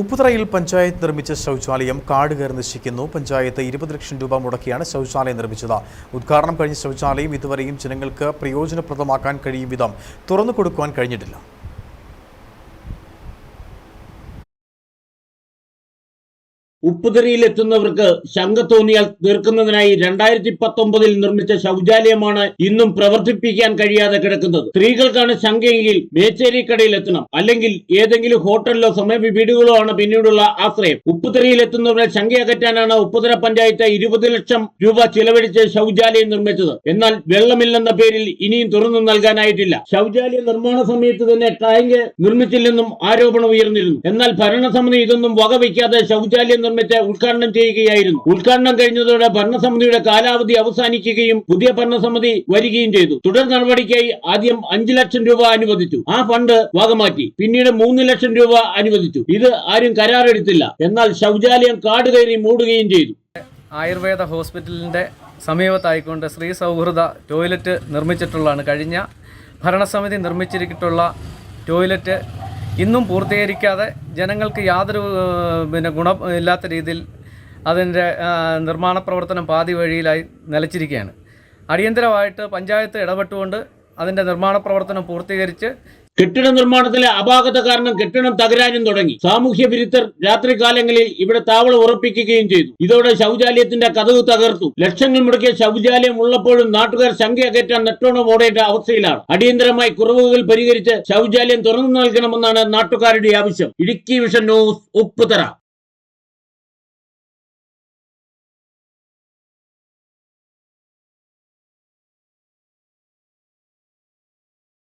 ഉപ്പുതറയിൽ പഞ്ചായത്ത് നിർമ്മിച്ച ശൗചാലയം കാട് കയറി നശിക്കുന്നു. പഞ്ചായത്ത് ഇരുപത് ലക്ഷം രൂപ മുടക്കിയാണ് ശൗചാലയം നിർമ്മിച്ചത്. ഉദ്ഘാടനം കഴിഞ്ഞ ശൗചാലയം ഇതുവരെയും ജനങ്ങൾക്ക് പ്രയോജനപ്രദമാക്കാൻ കഴിയും വിധം തുറന്നു കൊടുക്കുവാൻ കഴിഞ്ഞിട്ടില്ല. ഉപ്പുതറിയിലെത്തുന്നവർക്ക് ശങ്ക തോന്നിയാൽ തീർക്കുന്നതിനായി രണ്ടായിരത്തി പത്തൊമ്പതിൽ നിർമ്മിച്ച ശൗചാലയമാണ് ഇന്നും പ്രവർത്തിപ്പിക്കാൻ കഴിയാതെ കിടക്കുന്നത്. സ്ത്രീകൾക്കാണ് ശങ്കയെങ്കിൽ മേച്ചേരിക്കടയിൽ എത്തണം അല്ലെങ്കിൽ ഏതെങ്കിലും ഹോട്ടലിലോ സമീപ വീടുകളോ ആണ് പിന്നീടുള്ള ആശ്രയം. ഉപ്പുതിരിയിലെത്തുന്നവരെ ശങ്ക അകറ്റാനാണ് ഉപ്പുതിര പഞ്ചായത്ത് ഇരുപത് ലക്ഷം രൂപ ചിലവഴിച്ച് ശൗചാലയം നിർമ്മിച്ചത്. എന്നാൽ വെള്ളമില്ലെന്ന പേരിൽ ഇനിയും തുറന്നു നൽകാനായിട്ടില്ല. ശൗചാലയ നിർമ്മാണ സമയത്ത് തന്നെ ടാങ്ക് നിർമ്മിച്ചില്ലെന്നും ആരോപണം ഉയർന്നിരുന്നു. എന്നാൽ ഭരണസമിതി ഇതൊന്നും വകവയ്ക്കാതെ ശൗചാലയം നിർമ്മിച്ച് ഉദ്ഘാടനം ചെയ്യുകയായിരുന്നു. ഉദ്ഘാടനം കഴിഞ്ഞതോടെ ഭരണസമിതിയുടെ കാലാവധി അവസാനിക്കുകയും പുതിയ ഭരണസമിതി വരികയും ചെയ്തു. തുടർ നടപടിക്കായി ആദ്യം അഞ്ചു ലക്ഷം രൂപ അനുവദിച്ചു. ആ ഫണ്ട് വകമാറ്റി പിന്നീട് മൂന്ന് ലക്ഷം രൂപ അനുവദിച്ചു. ഇത് ആരും കരാറെടുത്തില്ല. എന്നാൽ ശൗചാലയം കാട് കയറി മൂടുകയും ചെയ്തു. ആയുർവേദ ഹോസ്പിറ്റലിന്റെ സമീപത്തായിക്കൊണ്ട് സ്ത്രീ സൗഹൃദ ടോയ്ലറ്റ് നിർമ്മിച്ചിട്ടുള്ളതാണ്. കഴിഞ്ഞ ഭരണസമിതി നിർമ്മിച്ചിരിച്ചിട്ടുള്ള ടോയ്ലറ്റ് ഇന്നും പൂർത്തീകരിക്കാതെ ജനങ്ങൾക്ക് യാതൊരു പിന്നെ ഗുണം ഇല്ലാത്ത രീതിയിൽ അതിന്റെ നിർമ്മാണ പ്രവർത്തനം പാതി വഴിയിലായി നിലച്ചിരിക്കുകയാണ്. അടിയന്തരമായിട്ട് പഞ്ചായത്ത് ഇടപെട്ടുകൊണ്ട് അതിന്റെ നിർമ്മാണ പ്രവർത്തനം പൂർത്തീകരിച്ച് കെട്ടിട നിർമ്മാണത്തിലെ അപാകത കാരണം കെട്ടിടം തകരാനും തുടങ്ങി. സാമൂഹ്യ വിരുദ്ധർ രാത്രികാലങ്ങളിൽ ഇവിടെ താവളം ഉറപ്പിക്കുകയും ചെയ്തു. ഇതോടെ ശൗചാലയത്തിന്റെ കഥവ് തകർത്തു. ലക്ഷങ്ങൾ മുടക്കിയ ശൗചാലയം ഉള്ളപ്പോഴും നാട്ടുകാർ ശങ്ക അകറ്റാൻ നെട്ടോണം ഓടേണ്ട അവസ്ഥയിലാണ്. അടിയന്തരമായി കുറവുകൾ പരിഹരിച്ച് ശൗചാലയം തുറന്നു നൽകണമെന്നാണ് നാട്ടുകാരുടെ ആവശ്യം. Idukki vision news Upputhara.